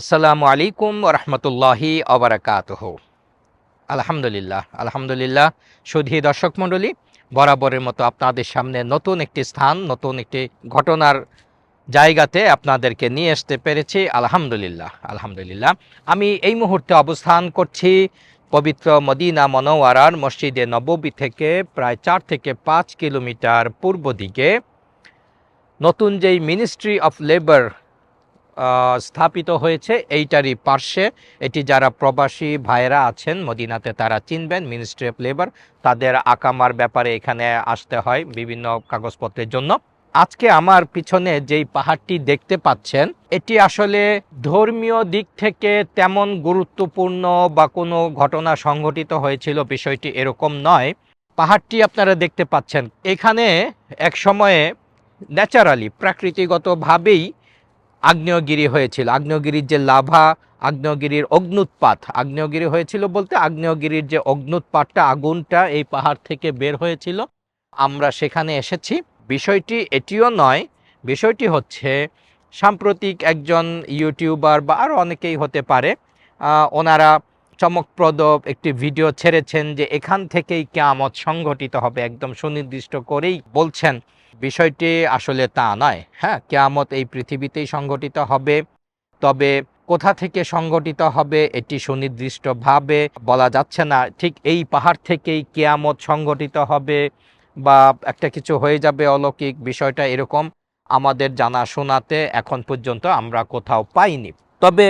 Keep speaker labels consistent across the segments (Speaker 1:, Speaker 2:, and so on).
Speaker 1: আসসালামু আলাইকুম রহমতুল্লাহি অবরাকাতহ আলহামদুলিল্লাহ আলহামদুলিল্লাহ। সুধী দর্শক মণ্ডলী, বরাবরের মতো আপনাদের সামনে নতুন একটি স্থান, নতুন একটি ঘটনার জায়গাতে আপনাদেরকে নিয়ে আসতে পেরেছি। আলহামদুলিল্লাহ আলহামদুলিল্লাহ। আমি এই মুহূর্তে অবস্থান করছি পবিত্র মদিনা মনোয়ারার মসজিদে নববী থেকে প্রায় চার থেকে পাঁচ কিলোমিটার পূর্ব দিকে। নতুন যেই মিনিস্ট্রি অফ লেবার স্থাপিত হয়েছে এইটারই পার্শ্বে। এটি যারা প্রবাসী ভাইয়েরা আছেন, মদিনাতে তারা চিনবেন মিনিস্ট্রি অফ লেবার তাদের আকামার ব্যাপারে এখানে আসতে হয় বিভিন্ন কাগজপত্রের জন্য। আজকে আমার পিছনে যেই পাহাড়টি দেখতে পাচ্ছেন, এটি আসলে ধর্মীয় দিক থেকে তেমন গুরুত্বপূর্ণ বা কোনো ঘটনা সংঘটিত হয়েছিল বিষয়টি এরকম নয়। পাহাড়টি আপনারা দেখতে পাচ্ছেন। এখানে এক সময়ে ন্যাচারালি, প্রাকৃতিগতভাবেই আগ্নেয়গিরি হয়েছিল। আগ্নেয়গিরির যে লাভা, আগ্নেয়গিরির অগ্নুৎপাত, আগ্নেয়গিরি হয়েছিল বলতে আগ্নেয়গিরির যে অগ্নুৎপাতটা, আগুনটা এই পাহাড় থেকে বের হয়েছিল। আমরা সেখানে এসেছি। বিষয়টি এটিও নয়, বিষয়টি হচ্ছে সাম্প্রতিক একজন ইউটিউবার বা আরও অনেকেই হতে পারে ওনারা চমকপ্রদ একটি ভিডিও ছেড়েছেন যে এখান থেকেই কেয়ামত সংঘটিত হবে, একদম সুনির্দিষ্ট করেই বলছেন। বিষয়টি আসলে তা নয়। হ্যাঁ কেয়ামত এই পৃথিবীতেই সংঘটিত হবে। তবে কোথা থেকে সংঘটিত হবে এটি সুনির্দিষ্টভাবে বলা যাচ্ছে না। ঠিক এই পাহাড় থেকেই কেয়ামত সংঘটিত হবে বা একটা কিছু হয়ে যাবে অলৌকিক বিষয়টা এরকম আমাদের জানা শোনাতে এখন পর্যন্ত আমরা কোথাও পাইনি। তবে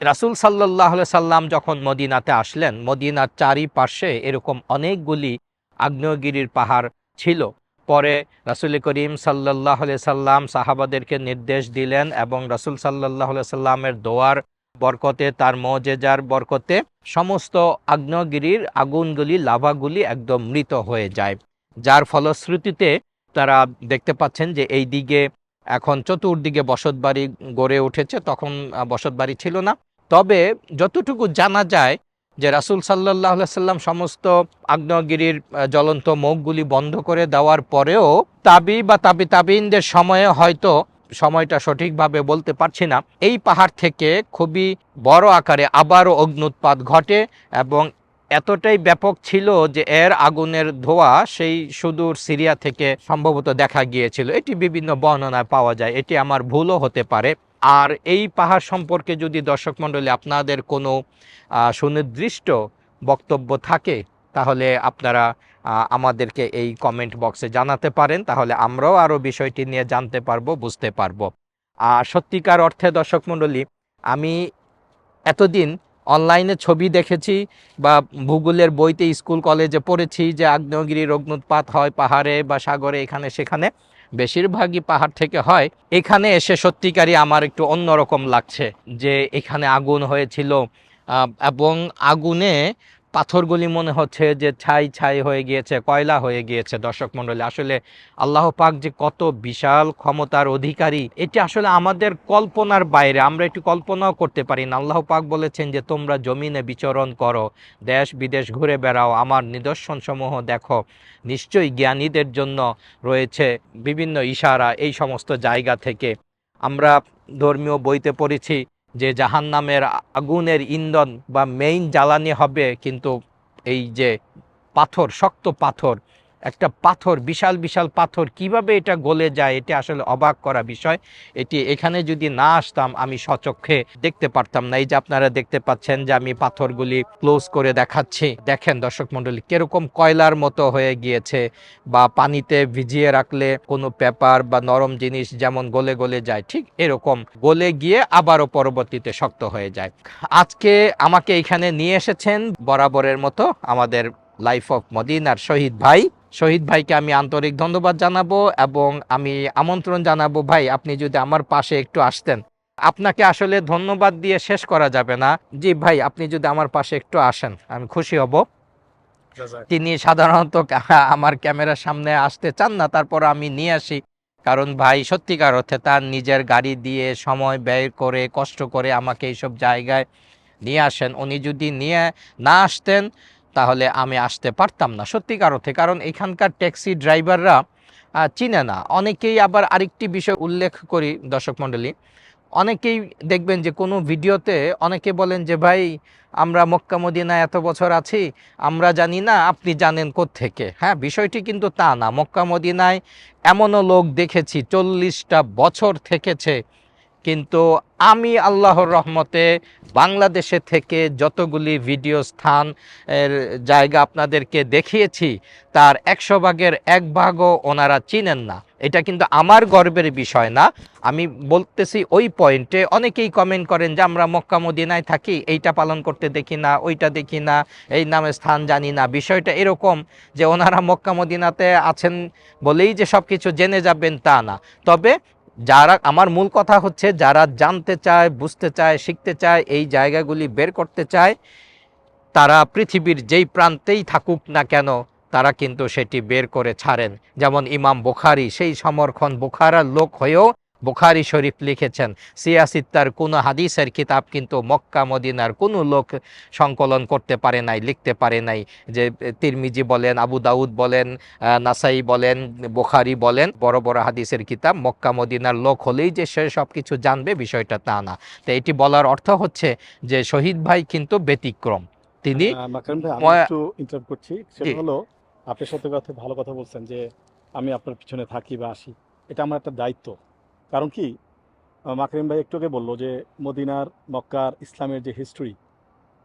Speaker 1: রাসূল সাল্লাহ সাল্লাম যখন মদিনাতে আসলেন, মদিনার চারিপাশে এরকম অনেকগুলি আগ্নেয়গিরির পাহাড় ছিল। পরে রাসুল করিম সাল্লাহ সাল্লাম সাহাবাদেরকে নির্দেশ দিলেন এবং রাসুল সাল্লাহ সাল্লামের দোয়ার বরকতে তার মজেজার বরকতে সমস্ত আগ্নেয়গিরির আগুনগুলি, লাভাগুলি একদম মৃত হয়ে যায়। যার ফলশ্রুতিতে তারা দেখতে পাচ্ছেন যে এই দিকে এখন চতুর্দিকে বসতবাড়ি গড়ে উঠেছে, তখন বসতবাড়ি ছিল না। তবে যতটুকু জানা যায় যে রাসুল সাল্লাহ সাল্লাম সমস্ত আগ্নেয়গিরির জ্বলন্ত মুখগুলি বন্ধ করে দেওয়ার পরেও তাবি বা তাবি তাবিনদের সময়ে হয়তো সময়টা সঠিকভাবে বলতে পারছি না। এই পাহাড় থেকে খুবই বড় আকারে আবারও অগ্নুৎপাত ঘটে এবং এতটাই ব্যাপক ছিল যে এর আগুনের ধোঁয়া সেই সুদূর সিরিয়া থেকে সম্ভবত দেখা গিয়েছিল। এটি বিভিন্ন বর্ণনায় পাওয়া যায়। এটি আমার ভুলও হতে পারে। আর এই পাহাড় সম্পর্কে যদি দর্শক মণ্ডলী আপনাদের কোনো সুনির্দিষ্ট বক্তব্য থাকে, তাহলে আপনারা আমাদেরকে এই কমেন্ট বক্সে জানাতে পারেন। তাহলে আমরাও আরও বিষয়টি নিয়ে জানতে পারব, বুঝতে পারব। আর সত্যিকার অর্থে দর্শক মণ্ডলী, আমি এতদিন অনলাইনে ছবি দেখেছি বা ভূগোলের বইতে স্কুল, কলেজে পড়েছি যে আগ্নেয়গিরির অগ্নুৎপাত হয় পাহাড়ে বা সাগরে, এখানে, সেখানে। বেশিরভাগই পাহাড় থেকে হয়। এখানে এসে সত্যিকারই আমার একটু অন্যরকম লাগছে যে এখানে আগুন হয়েছিল। এবং আগুনে পাথরগুলি মনে হচ্ছে যে ছাই ছাই হয়ে গিয়েছে, কয়লা হয়ে গিয়েছে। দর্শক মণ্ডলী, আসলে আল্লাহ পাক যে কত বিশাল ক্ষমতার অধিকারী, এটি আসলে আমাদের কল্পনার বাইরে, আমরা একটু কল্পনাও করতে পারি না। আল্লাহ পাক বলেছেন যে, তোমরা জমিনে বিচরণ করো, দেশ বিদেশ ঘুরে বেড়াও, আমার নিদর্শন সমূহ দেখো। নিশ্চয়ই জ্ঞানীদের জন্য রয়েছে বিভিন্ন ইশারা এই সমস্ত জায়গা থেকে। আমরা ধর্মীয় বইতে পড়েছি যে জাহান নামের আগুনের ইন্ধন বা মেইন জ্বালানি হবে কিন্তু এই যে পাথর, শক্ত পাথর একটা পাথর, বিশাল বিশাল পাথর, কীভাবে এটা গলে যায়, এটা আসলে অবাক করা বিষয়। এটি এখানে যদি না আসতাম, আমি সচক্ষে দেখতে পারতাম না। এই যে আপনারা দেখতে পাচ্ছেন যে আমি পাথরগুলি ক্লোজ করে দেখাচ্ছি। দেখেন দর্শক মণ্ডলী, কীরকম কয়লার মতো হয়ে গিয়েছে বা পানিতে ভিজিয়ে রাখলে কোনো পেপার বা নরম জিনিস যেমন গলে গলে যায়, ঠিক এরকম গলে গিয়ে আবারও পরবর্তীতে শক্ত হয়ে যায়। আজকে আমাকে এখানে নিয়ে এসেছেন বরাবরের মতো আমাদের লাইফ অফ মদিনার শহীদ ভাই। শহীদ ভাইকে আমি আন্তরিক ধন্যবাদ জানাব এবং আমি আমন্ত্রণ জানাব ভাই আপনি যদি আমার পাশে একটু আসতেন। আপনাকে আসলে ধন্যবাদ দিয়ে শেষ করা যাবে না। জি ভাই আপনি যদি আমার পাশে একটু আসেন আমি খুশি হব। তিনি সাধারণত আমার ক্যামেরার সামনে আসতে চান না তারপর আমি নিয়ে আসি। কারণ ভাই সত্যিকার অর্থে তার নিজের গাড়ি দিয়ে সময় ব্যয় করে কষ্ট করে আমাকে এইসব জায়গায় নিয়ে আসেন। উনি যদি নিয়ে না আসতেন তাহলে আমি আসতে পারতাম না। সত্যিকার অর্থে কারণ এখানকার ট্যাক্সি ড্রাইভাররা চিনে না। অনেকেই আবার আরেকটি বিষয় উল্লেখ করি দর্শক মণ্ডলী। অনেকেই দেখবেন যে কোনো ভিডিওতে অনেকে বলেন যে, ভাই, আমরা মক্কা মদিনায় এত বছর আছি, আমরা জানি না আপনি জানেন থেকে হ্যাঁ বিষয়টি কিন্তু তা না। মক্কা মদিনায় এমনও লোক দেখেছি, চল্লিশটা বছর থেকেছে। কিন্তু আমি আল্লাহর রহমতে বাংলাদেশে থেকে যতগুলি ভিডিও স্থান, এর জায়গা আপনাদেরকে দেখিয়েছি, তার একশো ভাগের এক ভাগও ওনারা চিনেন না। এটা কিন্তু আমার গর্বের বিষয় না। আমি বলতেছি ওই পয়েন্টে অনেকেই কমেন্ট করেন যে আমরা মক্কা মদিনায় থাকি, এইটা পালন করতে দেখি না, ওইটা দেখি না, এই নামে স্থান জানি না। বিষয়টা এরকম যে ওনারা মক্কা মদিনাতে আছেন বলেই যে সব কিছু জেনে যাবেন তা না। তবে যারা, আমার মূল কথা হচ্ছে যারা জানতে চায়, বুঝতে চায়, শিখতে চায়, এই জায়গাগুলি বের করতে চায়, তারা পৃথিবীর যেই প্রান্তেই থাকুক না কেন, তারা কিন্তু সেটি বের করে ছাড়েন। যেমন ইমাম বোখারি, সেই সমরক্ষণ বোখারার লোক হয়েও বুখারি শরীফ লিখেছেন সিয়াসিত্তার কোনো হাদিসের কিতাব কিন্তু মক্কা মদিনার কোনো লোক সংকলন করতে পারে নাই লিখতে পারে নাই। যে তিরমিজি বলেন আবু দাউদ বলেন নাসাই বলেন বুখারি বলেন বড় বড় হাদিসের কিতাব মক্কা মদিনার লোক হলেই যে সে সব কিছু জানবে বিষয়টা তা না। তো এটি বলার অর্থ হচ্ছে যে শহীদ ভাই কিন্তু ব্যতিক্রম। তিনি
Speaker 2: করছি। সেটা হলো আপনি সত্যি কথা ভালো কথা বলছেন যে আমি আপনার পিছনে থাকি বা আসি। এটা আমার একটা দায়িত্ব। কারণ কি? মাকরিম ভাই একটু আগে বলল যে মদিনার, মক্কার ইসলামের যে হিস্ট্রি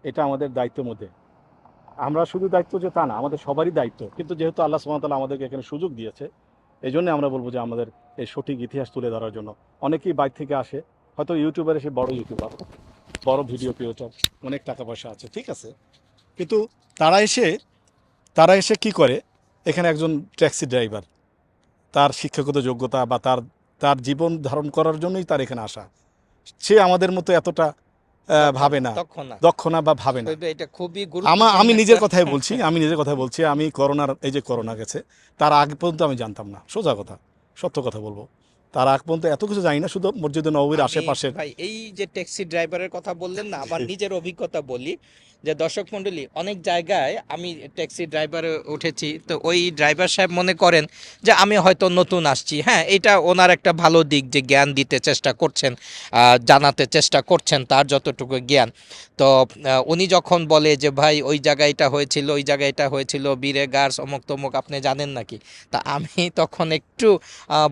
Speaker 2: এটা আমাদের দায়িত্বের মধ্যে। আমরা শুধু দায়িত্ব যে তা না, আমাদের সবারই দায়িত্ব। কিন্তু যেহেতু আল্লাহ সুমতাল আমাদেরকে এখানে সুযোগ দিয়েছে এই জন্য আমরা বলব যে আমাদের এই সঠিক ইতিহাস তুলে ধরার জন্য। অনেকেই বাইর থেকে আসে, হয়তো ইউটিউবার এসে বড় ইউটিউবার, বড় ভিডিও ক্রিয়েটর অনেক টাকা পয়সা আছে, ঠিক আছে? কিন্তু তারা এসে তারা এসে কি করে? এখানে একজন ট্যাক্সি ড্রাইভার তার শিক্ষাগত যোগ্যতা বা তার তার জীবন ধারণ করার জন্যই তার এখানে আসা। সে আমাদের মতো এতটা ভাবে না। দক্ষ না। বা ভাবে না। আমি নিজের কথাই বলছি আমি নিজের কথাই বলছি আমি করোনার এই যে করোনা গেছে তার আগ পর্যন্ত আমি জানতাম না। সোজা কথা সত্য কথা বলব। তার আগ পর্যন্ত এত কিছু জানি না শুধু মসজিদ নবীর আশেপাশে
Speaker 1: ভাই এই যে ট্যাক্সি ড্রাইভারের কথা বললেন না আমার নিজের অভিজ্ঞতা বলি। যে দর্শক মণ্ডলী, অনেক জায়গায় আমি ট্যাক্সি ড্রাইভারে উঠেছি। তো ওই ড্রাইভার সাহেব মনে করেন যে আমি হয়তো নতুন আসছি। হ্যাঁ এটা ওনার একটা ভালো দিক যে জ্ঞান দিতে চেষ্টা করছেন জানাতে চেষ্টা করছেন তার যতটুকু জ্ঞান। তো উনি যখন বলে যে, ভাই, ওই জায়গায় এটা হয়েছিল, ওই জায়গায় এটা হয়েছিল, বীরে গার্স অমুক তমুক, আপনি জানেন নাকি? তা আমি তখন একটু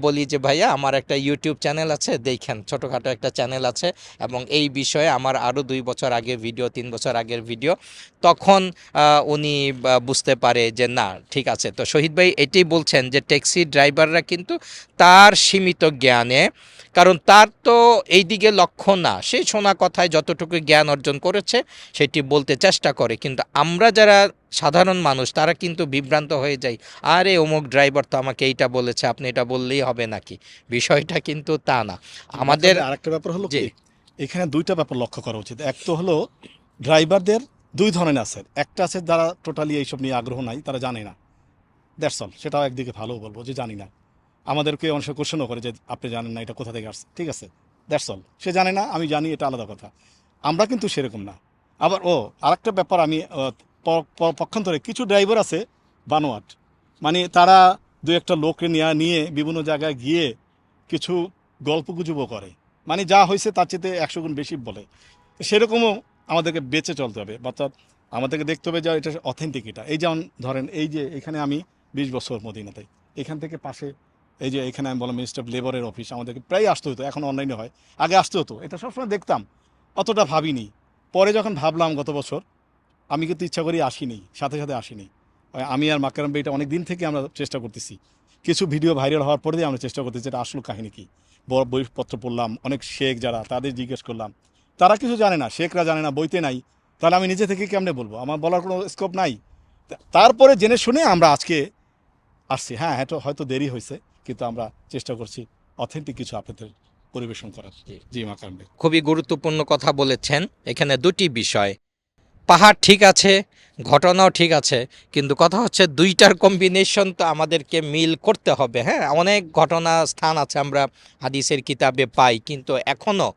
Speaker 1: বলি যে, ভাইয়া, আমার একটা ইউটিউব চ্যানেল আছে, দেখেন, ছোটোখাটো একটা চ্যানেল আছে এবং এই বিষয়ে আমার আরও দুই বছর আগে, ভিডিও তিন বছর আগের ভিডিও তখন আহ, উনি বুঝতে পারে যে না ঠিক আছে। তো শহীদ ভাই এটাই বলছেন যে ট্যাক্সি ড্রাইভাররা কিন্তু তার সীমিত জ্ঞানে কারণ তার তো এই দিকে লক্ষ্য না। সে শোনা কথায় যতটুকু জ্ঞান অর্জন করেছে সেটি বলতে চেষ্টা করে। কিন্তু আমরা যারা সাধারণ মানুষ তারা কিন্তু বিভ্রান্ত হয়ে যায় আরে অমুক ড্রাইভার তো আমাকে এইটা বলেছে আপনি এটা বললেই হবে নাকি? বিষয়টা কিন্তু তা না। আমাদের
Speaker 2: আরেকটা ব্যাপার হলো। কি? এখানে দুইটা ব্যাপার লক্ষ্য করা উচিত। এক তো হলো ড্রাইভারদের দুই ধরনের আছে। একটা আছে যারা টোটালি এইসব নিয়ে আগ্রহ নাই, তারা জানে না। দ্যাটস অল সেটাও একদিকে ভালো বলব যে জানি না। আমাদেরকে অনেক কোশ্চেনও করে যে, আপনি জানেন না, এটা কোথা থেকে আসছে? ঠিক আছে? দ্যাটস অল সে জানে না, আমি জানি, এটা আলাদা কথা। আমরা কিন্তু সেরকম না। আবার, ও, আরেকটা ব্যাপার আমি পক্ষান্তরে কিছু ড্রাইভার আছে বানোয়াট। মানে তারা দু একটা লোককে নিয়ে নিয়ে বিভিন্ন জায়গায় গিয়ে কিছু গল্প গুজবও করে। মানে যা হয়েছে তার চেয়ে একশো গুণ বেশি বলে। সেরকমও আমাদেরকে বেঁচে চলতে হবে। অর্থাৎ আমাদেরকে দেখতে হবে যে এটা অথেন্টিক এটা। এই যেমন ধরেন, এই যে এখানে আমি বিশ বছর মদিনাতে এখান থেকে পাশে এই যে এখানে আমি বললাম মিনিস্টার অফ লেবারের অফিস আমাদেরকে প্রায় আসতে হতো, এখন অনলাইনে হয়। আগে আসতে হতো। এটা সবসময় দেখতাম। অতটা ভাবিনি। পরে যখন ভাবলাম গত বছর, আমি কিন্তু ইচ্ছা করি আসিনি, সাথে সাথে আসিনি। আমি আর মাকারাম এটা অনেক দিন থেকে আমরা চেষ্টা করতেছি। কিছু ভিডিও ভাইরাল হওয়ার পরে আমরা চেষ্টা করতেছি এটা আসল কাহিনী কি। বড় বইপত্র পড়লাম, অনেক শেখ যারা, তাদের জিজ্ঞেস করলাম তারা কিছু জানে না শেখরা জানে না বইতে নাই। তাহলে আমি নিজে থেকে কেমনে বলব? আমার বলার কোনো স্কোপ নাই। তারপরে জেনে শুনে আমরা আজকে আসছি। হ্যাঁ হয়তো হয়তো দেরি হয়েছে কিন্তু আমরা চেষ্টা করছি অথেন্টিক কিছু আপনাদের পরিবেশন করার।
Speaker 1: জি।
Speaker 2: মাকারাম
Speaker 1: খুবই গুরুত্বপূর্ণ কথা বলেছেন। এখানে দুটি বিষয়। পাহাড় ঠিক আছে ঘটনাও ঠিক আছে কিন্তু কথা হচ্ছে দুইটার কম্বিনেশন তো আমাদেরকে মিল করতে হবে। হ্যাঁ অনেক ঘটনা স্থান আছে আমরা হাদিসের কিতাবে পাই কিন্তু এখনও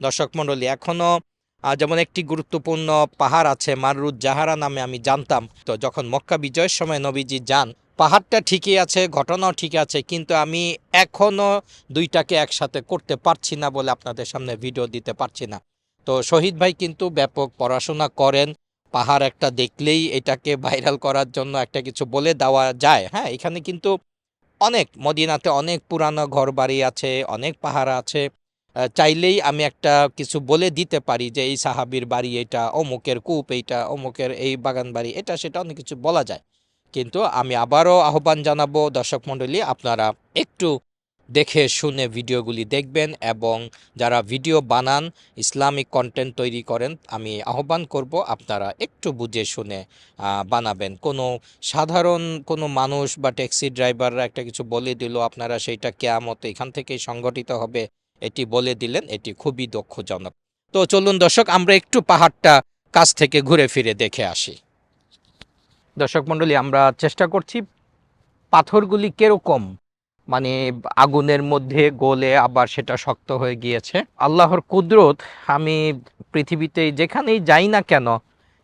Speaker 1: দর্শক মণ্ডলী এখনও যেমন একটি গুরুত্বপূর্ণ পাহাড় আছে মারুদ জাহারা নামে আমি জানতাম। তো যখন মক্কা বিজয়ের সময় নবীজি যান, পাহাড়টা ঠিকই আছে, ঘটনাও ঠিক আছে, কিন্তু আমি এখনও দুইটাকে একসাথে করতে পারছি না বলে আপনাদের সামনে ভিডিও দিতে পারছি না। তো শহীদ ভাই কিন্তু ব্যাপক পড়াশোনা করেন, পাহাড় একটা দেখলেই এটাকে ভাইরাল করার জন্য একটা কিছু বলে দেওয়া যায়। হ্যাঁ এখানে কিন্তু অনেক, মদিনাতে অনেক পুরানো ঘর বাড়ি আছে, অনেক পাহাড় আছে চাইলেই আমি একটা কিছু বলে দিতে পারি যে এই সাহাবির বাড়ি এটা, অমুকের কূপ এইটা, অমুকের এই বাগান বাড়ি, এটা সেটা অনেক কিছু বলা যায়। কিন্তু আমি আবারও আহ্বান জানাব দর্শক মণ্ডলী, আপনারা একটু দেখে শুনে ভিডিওগুলি দেখবেন এবং যারা ভিডিও বানান, ইসলামিক কন্টেন্ট তৈরি করেন, আমি আহ্বান করব আপনারা একটু বুঝে শুনে বানাবেন। কোনো সাধারণ কোনো মানুষ বা ট্যাক্সি ড্রাইভাররা একটা কিছু বলে দিল, আপনারা সেইটা কেয়ামত এখান থেকেই সংগঠিত হবে এটি বলে দিলেন, এটি খুবই দক্ষজনক তো চলুন দর্শক, আমরা একটু পাহাড়টা কাছ থেকে ঘুরে ফিরে দেখে আসি। দর্শক মণ্ডলী, আমরা চেষ্টা করছি পাথরগুলি কীরকম? মানে আগুনের মধ্যে গলে আবার সেটা শক্ত হয়ে গিয়েছে। আল্লাহর কুদরত, আমি পৃথিবীতে যেখানেই যাই না কেন,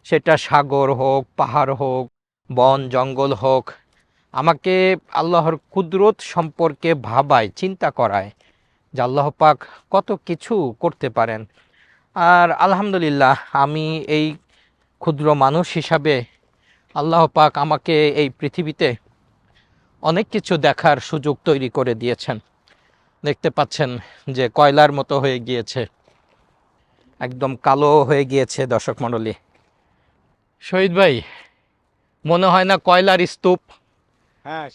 Speaker 1: সেটা সাগর হোক, পাহাড় হোক, বন, জঙ্গল হোক, আমাকে আল্লাহর কুদরত সম্পর্কে ভাবায়, চিন্তা করায়। যে আল্লাহ পাক কত কিছু করতে পারেন। আর আলহামদুলিল্লাহ আমি এই ক্ষুদ্র মানুষ হিসাবে আল্লাহ পাক আমাকে এই পৃথিবীতে অনেক কিছু দেখার সুযোগ তৈরি করে দিয়েছেন। দেখতে পাচ্ছেন যে কয়লার মতো হয়ে গিয়েছে। একদম কালো হয়ে গিয়েছে দর্শক মণ্ডলী। শহীদ ভাই, মনে হয় না কয়লার স্তূপ
Speaker 2: হ্যাঁ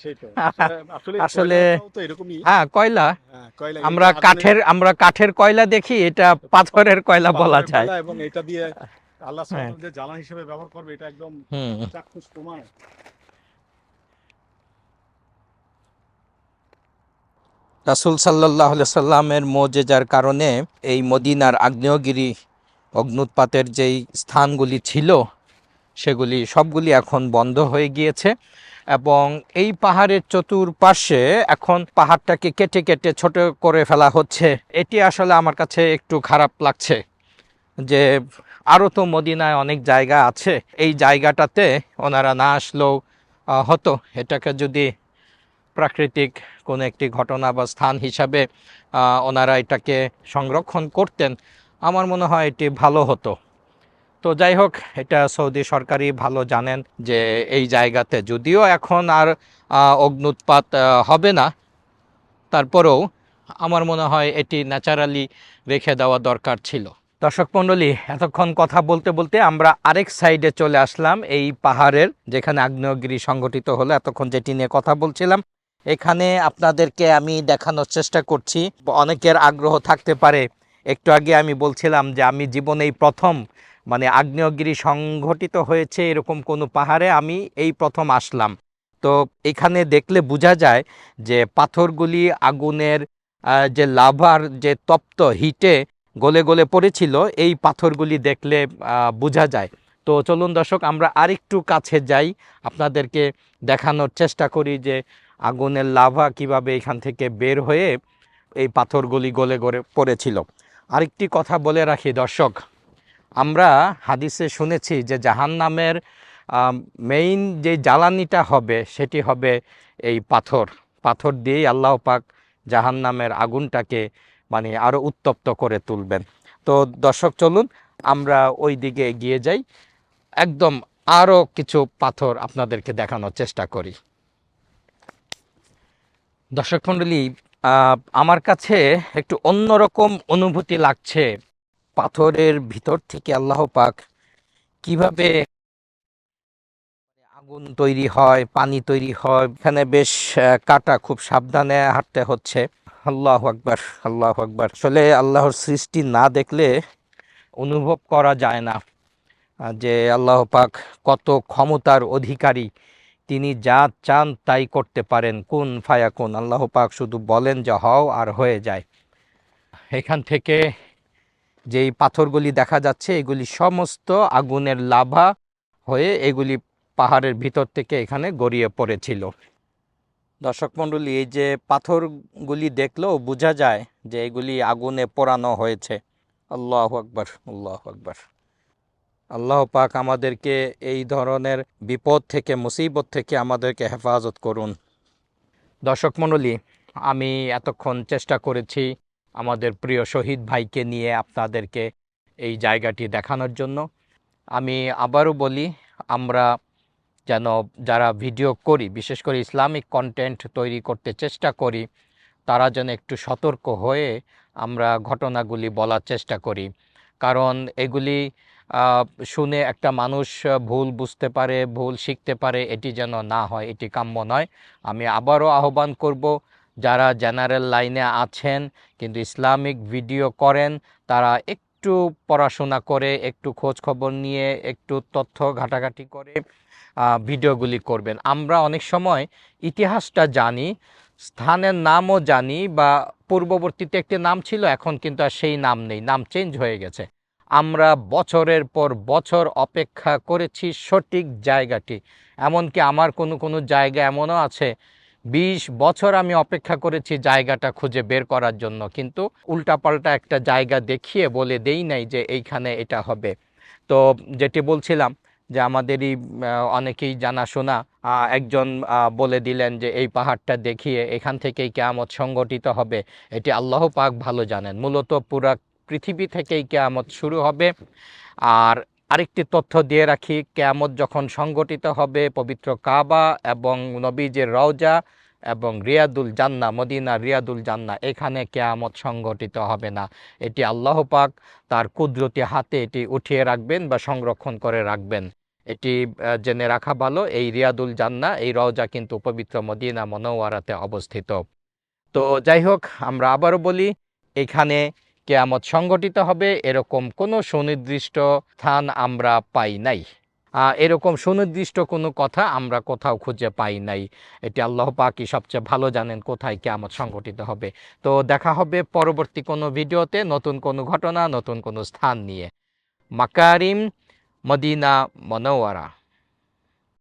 Speaker 2: এরকমই।
Speaker 1: হ্যাঁ কয়লা।
Speaker 2: হ্যাঁ,
Speaker 1: আমরা কাঠের আমরা কাঠের কয়লা দেখি এটা পাথরের কয়লা বলা যায়।
Speaker 2: কয়লা এবং এটা দিয়ে আল্লাহ
Speaker 1: হ্যাঁ।
Speaker 2: সুবহানাহু যে জ্বালানি হিসেবে ব্যবহার করবে এটা একদম চাক্ষুষ প্রমাণ।
Speaker 1: রাসুল সাল্লাহ সাল্লামের মোজেজার কারণে এই মদিনার আগ্নেয়গিরি অগ্নুৎপাতের যেই স্থানগুলি ছিল সেগুলি সবগুলি এখন বন্ধ হয়ে গিয়েছে এবং এই পাহাড়ের চতুর্পাশে এখন পাহাড়টাকে কেটে কেটে ছোট করে ফেলা হচ্ছে। এটি আসলে আমার কাছে একটু খারাপ লাগছে যে আরও তো মদিনায় অনেক জায়গা আছে। এই জায়গাটাতে ওনারা না আসলেও হতো। এটাকে যদি প্রাকৃতিক কোনো একটি ঘটনা বা স্থান হিসাবে ওনারা এটাকে সংরক্ষণ করতেন, আমার মনে হয় এটি ভালো হতো। তো যাই হোক, এটা সৌদি সরকারই ভালো জানেন যে এই জায়গাতে যদিও এখন আর অগ্নুৎপাত হবে না, তারপরেও আমার মনে হয় এটি ন্যাচারালি রেখে দেওয়া দরকার ছিল। দর্শক মণ্ডলী, এতক্ষণ কথা বলতে বলতে আমরা আরেক সাইডে চলে আসলাম, এই পাহাড়ের, যেখানে আগ্নেয়গিরি সংগঠিত হলো, এতক্ষণ যেটি নিয়ে কথা বলছিলাম। এখানে আপনাদেরকে আমি দেখানোর চেষ্টা করছি, অনেকের আগ্রহ থাকতে পারে। একটু আগে আমি বলছিলাম যে আমি জীবনেই প্রথম মানে আগ্নেয়গিরি সংঘটিত হয়েছে এরকম কোনো পাহাড়ে, আমি এই প্রথম আসলাম। তো এখানে দেখলে বোঝা যায় যে পাথরগুলি আগুনের যে লাভার যে তপ্ত হিটে গলে গলে পড়েছিল, এই পাথরগুলি দেখলে বোঝা যায়। তো চলুন দর্শক, আমরা আরেকটু কাছে যাই। আপনাদেরকে দেখানোর চেষ্টা করি যে আগুনের লাভা কীভাবে এখান থেকে বের হয়ে এই পাথরগুলি গলে গলে পড়েছিল। আরেকটি কথা বলে রাখি দর্শক। আমরা হাদিসে শুনেছি যে জাহান্নামের মেইন যে জ্বালানিটা হবে সেটি হবে এই পাথর। পাথর দিয়েই আল্লাহ পাক জাহান্নামের আগুনটাকে মানে আরও উত্তপ্ত করে তুলবেন। তো দর্শক চলুন, আমরা ওই দিকে এগিয়ে যাই। একদম আরও কিছু পাথর আপনাদেরকে দেখানোর চেষ্টা করি। দর্শক মণ্ডলী আমার কাছে একটু অন্যরকম অনুভূতি লাগছে পাথরের ভিতর থেকে আল্লাহ পাক কীভাবে আগুন তৈরি হয়, পানি তৈরি হয়, এখানে বেশ কাটা খুব সাবধানে হাঁটতে হচ্ছে। আল্লাহ আকবার আল্লাহ আকবার। আসলে আল্লাহর সৃষ্টি না দেখলে অনুভব করা যায় না। যে আল্লাহ পাক কত ক্ষমতার অধিকারী, তিনি যা চান তাই করতে পারেন। কোন ফায়া কোন আল্লাহ পাক শুধু বলেন যে হও আর হয়ে যায়। এখান থেকে যেই পাথরগুলি দেখা যাচ্ছে, এগুলি সমস্ত আগুনের লাভা হয়ে এগুলি পাহাড়ের ভিতর থেকে এখানে গড়িয়ে পড়েছিল। দর্শক মণ্ডলী, এই যে পাথরগুলি দেখলেও বোঝা যায় যে এগুলি আগুনে পোড়ানো হয়েছে। আল্লাহ আকবার আল্লাহ আকবার। আল্লাহ পাক আমাদেরকে এই ধরনের বিপদ থেকে, মুসিবত থেকে আমাদেরকে হেফাজত করুন। দর্শক মণ্ডলী, আমি এতক্ষণ চেষ্টা করেছি আমাদের প্রিয় শহীদ ভাইকে নিয়ে আপনাদেরকে এই জায়গাটি দেখানোর জন্য। আমি আবারও বলি, আমরা যেন যারা ভিডিও করি, বিশেষ করে ইসলামিক কন্টেন্ট তৈরি করতে চেষ্টা করি, তারা যেন একটু সতর্ক হয়ে আমরা ঘটনাগুলি বলার চেষ্টা করি। কারণ এগুলি শুনে একটা মানুষ ভুল বুঝতে পারে, ভুল শিখতে পারে, এটি যেন না হয়, এটি কাম্য নয়। আমি আবারও আহ্বান করব যারা জেনারেল লাইনে আছেন, কিন্তু ইসলামিক ভিডিও করেন, তারা একটু পড়াশোনা করে, একটু খোঁজ খবর নিয়ে, একটু তথ্য ঘাটাঘাটি করে ভিডিওগুলি করবেন। আমরা অনেক সময় ইতিহাসটা জানি, স্থানের নামও জানি, বা পূর্ববর্তীতে একটি নাম ছিল, এখন কিন্তু আর সেই নাম নেই, নাম চেঞ্জ হয়ে গেছে। আমরা বছরের পর বছর অপেক্ষা করেছি সঠিক জায়গাটি। এমনকি আমার কোনো কোনো জায়গা এমনও আছে বিশ বছর আমি অপেক্ষা করেছি জায়গাটা খুঁজে বের করার জন্য, কিন্তু উল্টাপাল্টা একটা জায়গা দেখিয়ে বলে দেই নাই যে এইখানে এটা হবে। তো যেটি বলছিলাম যে আমাদেরই অনেকেই জানাশোনা একজন বলে দিলেন যে এই পাহাড়টা দেখিয়ে এখান থেকেই কেয়ামত সংগঠিত হবে। এটি আল্লাহ পাক ভালো জানেন। মূলত পুরা পৃথিবী থেকেই কেয়ামত শুরু হবে। আর আরেকটি তথ্য দিয়ে রাখি, কেয়ামত যখন সংগঠিত হবে, পবিত্র কাবা এবং নবীজের রওজা এবং রিয়াদুল জান্না মদিনা রিয়াদুল জান্না এখানে কেয়ামত সংগঠিত হবে না। এটি আল্লাহ পাক তার কুদরতি হাতে এটি উঠিয়ে রাখবেন বা সংরক্ষণ করে রাখবেন। এটি জেনে রাখা ভালো, এই রিয়াদুল জান্না এই রওজা কিন্তু পবিত্র মদিনা মনোয়ারাতে অবস্থিত। তো যাই হোক, আমরা আবারও বলি, এখানে কেয়ামত সংগঠিত হবে, এরকম কোনো সুনির্দিষ্ট স্থান আমরা পাই নাই। এরকম সুনির্দিষ্ট কোনো কথা আমরা কোথাও খুঁজে পাই নাই। এটি আল্লাহ পাকই সবচেয়ে ভালো জানেন কোথায় কেয়ামত সংগঠিত হবে। তো দেখা হবে পরবর্তী কোনো ভিডিওতে নতুন কোনো ঘটনা, নতুন কোনো স্থান নিয়ে। মাকারিম মদিনা মনোয়ারা।